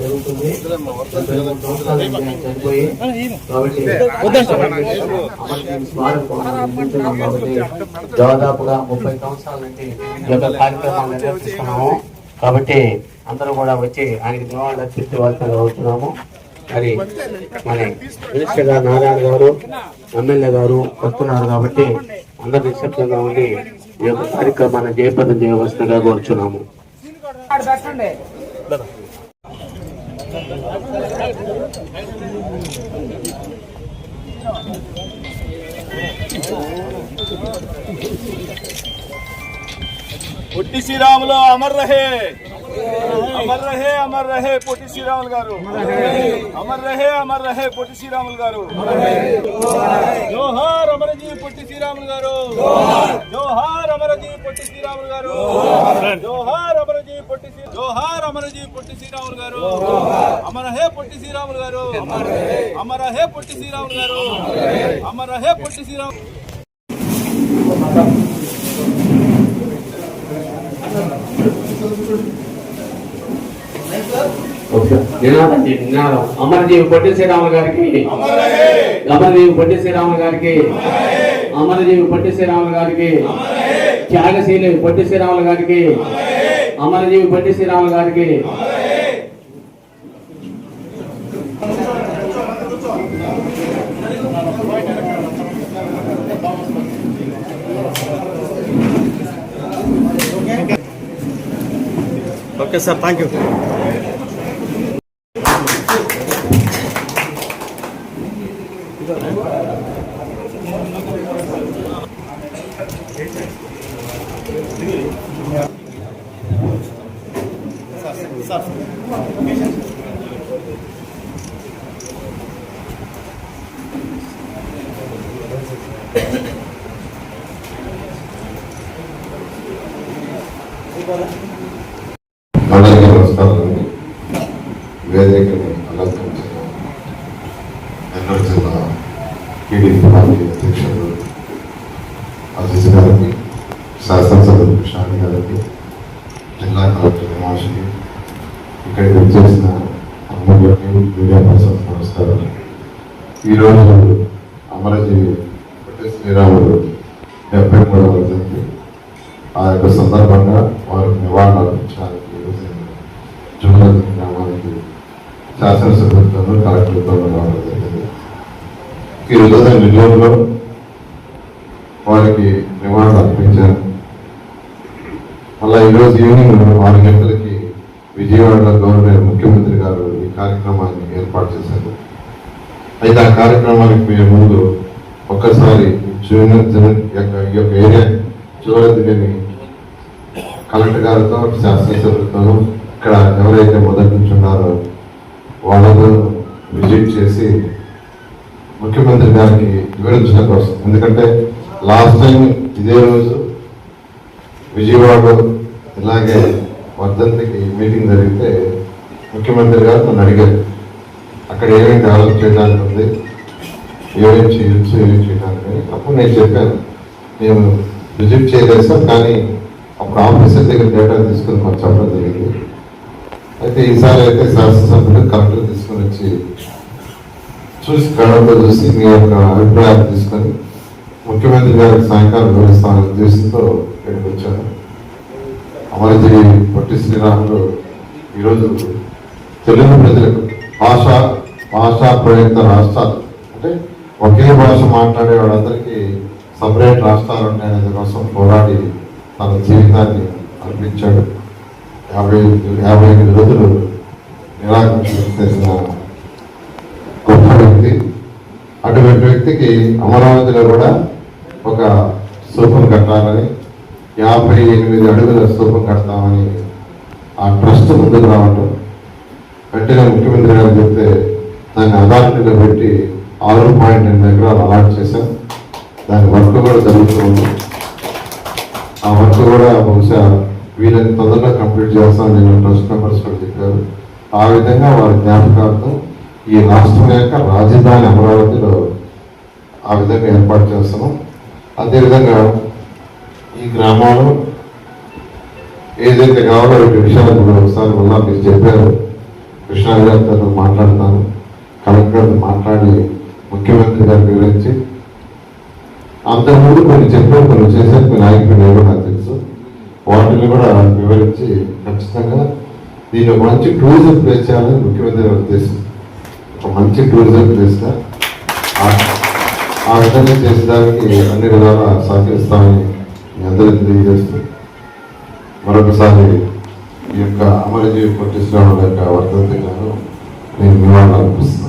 జరుగుతుంది. చనిపోయి కాబట్టి దాదాపుగా ముప్పై సంవత్సరాల నుంచి ఈ యొక్క కార్యక్రమాలు నిర్వర్తిస్తున్నాము. కాబట్టి అందరూ కూడా వచ్చి ఆయనకి నివాళులు అర్పించవలసిన అవుతున్నాము మరి మన మినిస్టర్ గారు నారాయణ గారు ఎమ్మెల్యే గారు వస్తున్నారు కాబట్టి అందరు నిశ్శబ్దంగా ఉండి ఈ యొక్క కార్యక్రమాన్ని జయప్రదం చేయవలసిందిగా కోరుచున్నాము. పొట్టి శ్రీరాములు అమర్ రహే. అమర్ రహే అమర్ రహే పొట్టి శ్రీరాములు గారు. అమర్ రహే అమర్ రహే పొట్టి శ్రీరాములు గారు. జోహార్ అమరజీ పొట్టి శ్రీరాములు గారు. జోహార్ అమరజీ పొట్టి శ్రీరాములు గారు. జోహార్ అమరజీ పొట్టి శ్రీ- జోహార్ అమరజీ పొట్టి శ్రీరాములు గారు. అమర హే పొట్టి శ్రీరాములు గారు. అమర హే పొట్టి శ్రీరాములు గారు. అమర హే పొట్టి శ్రీరాములు నినాదం చేయండి, నినాదం అమరజీవి పొట్టి శ్రీరాములు గారికి. అమరజీవి పొట్టి శ్రీరాములు గారికి. అమరజీవి పొట్టి శ్రీరాములు గారికి. త్యాగశీలి పొట్టి శ్రీరాములు గారికి. అమరజీవి బట్టి శ్రీరాములు గారికి. ఓకే సార్ థ్యాంక్ యూ అందరికీ నమస్కారాలండి వేదికని అలంకరించిన నెల్లూరు జిల్లా టీడీపీ పార్టీ అధ్యక్షుడు గారికి శాసనసభ్యులు షాని గారికి జిల్లా కలెక్టర్ నివాసికి ఇక్కడికి వచ్చేసిన అమ్మగారికి మీడియా పర్సన్స్ నమస్కారం. ఈరోజు అమరజీవి పొట్టి శ్రీరాముడు డెబ్బై మూడవ జయంతి. ఆ యొక్క సందర్భంగా వారికి నివాళులు అర్పించడానికి ఈరోజు జూలర్ గ్రామానికి శాసనసభ్యులతో కలెక్టర్తో రావడం జరిగింది. ఈ రోజు నెల్లూరులో వారికి నివాళులు అర్పించాను. మళ్ళీ ఈరోజు ఈవినింగ్ ఆరు గంటలకి విజయవాడలో గవర్నర్ ముఖ్యమంత్రి గారు ఈ కార్యక్రమాన్ని ఏర్పాటు చేశారు. అయితే ఆ కార్యక్రమానికి పోయే ముందు ఒక్కసారి జూనియర్ జన- యొక్క ఈ యొక్క ఏరియా చివరిని కలెక్టర్ గారితో శాసనసభ్యులతో ఇక్కడ ఎవరైతే మొదటి నుంచి ఉన్నారో వాళ్ళతో విజిట్ చేసి ముఖ్యమంత్రి గారికి వివరించడం కోసం. ఎందుకంటే లాస్ట్ టైం ఇదే రోజు విజయవాడలో ఇలాగే వర్ధంతికి మీటింగ్ జరిగితే ముఖ్యమంత్రి గారు నన్ను అడిగారు. అక్కడ ఏమేమి డెవలప్ చేయడానికి ఉంది ఏమేమి చేయొచ్చు ఏమేమి చేయడానికి అప్పుడు నేను చెప్పాను మేము విజిట్ చేయలేసాం కానీ అప్పుడు ఆఫీసర్ దగ్గర డేటా తీసుకుని మాకు చెప్పడం జరిగింది. అయితే ఈసారి అయితే శాసనసభ్యులు కలెక్టర్ తీసుకొని వచ్చి చూసి కళ్ళతో చూసి మీ యొక్క అభిప్రాయాలు తీసుకొని ముఖ్యమంత్రి గారికి సాయంకాలం వివరిస్తామనే ఉద్దేశంతో ఇక్కడికి వచ్చాను అమరజీ పొట్టి శ్రీరాములు ఈరోజు తెలుగు ప్రజలకు భాష భాషా ప్రయుక్త రాష్ట్రాలు అంటే ఒకే భాష మాట్లాడే వాళ్ళందరికీ సపరేట్ రాష్ట్రాలు ఉన్నాయనే కోసం పోరాడి తన జీవితాన్ని అర్పించాడు. యాభై యాభై ఎనిమిది రోజులు నిరాకరించిన చేసిన గొప్ప వ్యక్తి. అటువంటి వ్యక్తికి అమరావతిలో కూడా ఒక సూపం కట్టాలని యాభై ఎనిమిది అడుగుల స్థూపం కడతామని ఆ ట్రస్ట్ ముందుకు రావటం. వెంటనే ముఖ్యమంత్రి గారు చెప్తే దాన్ని అథారిటీలో పెట్టి ఆరు పాయింట్ ఎనిమిది ఎకరాలు అలాట్ చేశాం. దాని వర్క్ కూడా జరుగుతుంది ఆ వర్క్ కూడా బహుశా వీళ్ళని తొందరగా కంప్లీట్ చేస్తామని నేను ట్రస్ట్ మెంబర్స్ కూడా చెప్పారు. ఆ విధంగా వారి జ్ఞాపకార్థం ఈ రాష్ట్రం యొక్క రాజధాని అమరావతిలో ఆ విధంగా ఏర్పాటు చేస్తున్నాం. అదేవిధంగా ఈ గ్రామంలో ఏదైతే కావాలో రెండు విషయాలు కూడా ఒకసారి మళ్ళా మీరు చెప్పారు. కృష్ణా గారితో మాట్లాడతాను. కలెక్టర్ మాట్లాడి ముఖ్యమంత్రి గారికి వివరించి అంతకుముందు కొన్ని చెప్పారు కొన్ని చేశారు. కొన్ని ఆగిపోయినాయి కూడా నాకు తెలుసు. వాటిని కూడా వివరించి ఖచ్చితంగా దీన్ని ఒక మంచి టూరిజం ప్లేస్ చేయాలని ముఖ్యమంత్రి ఉద్దేశం ఒక మంచి టూరిజం ప్లేస్గా ఆ- ఆ విధంగా చేసేదానికి అన్ని విధాలా సహకరిస్తామని మీ అందరికీ తెలియజేస్తూ మరొకసారి ఈ యొక్క అమరజీవి పొట్టి శ్రీరాముల యొక్క వర్ధంతి గాను నేను నివాళులు అర్పిస్తున్నాను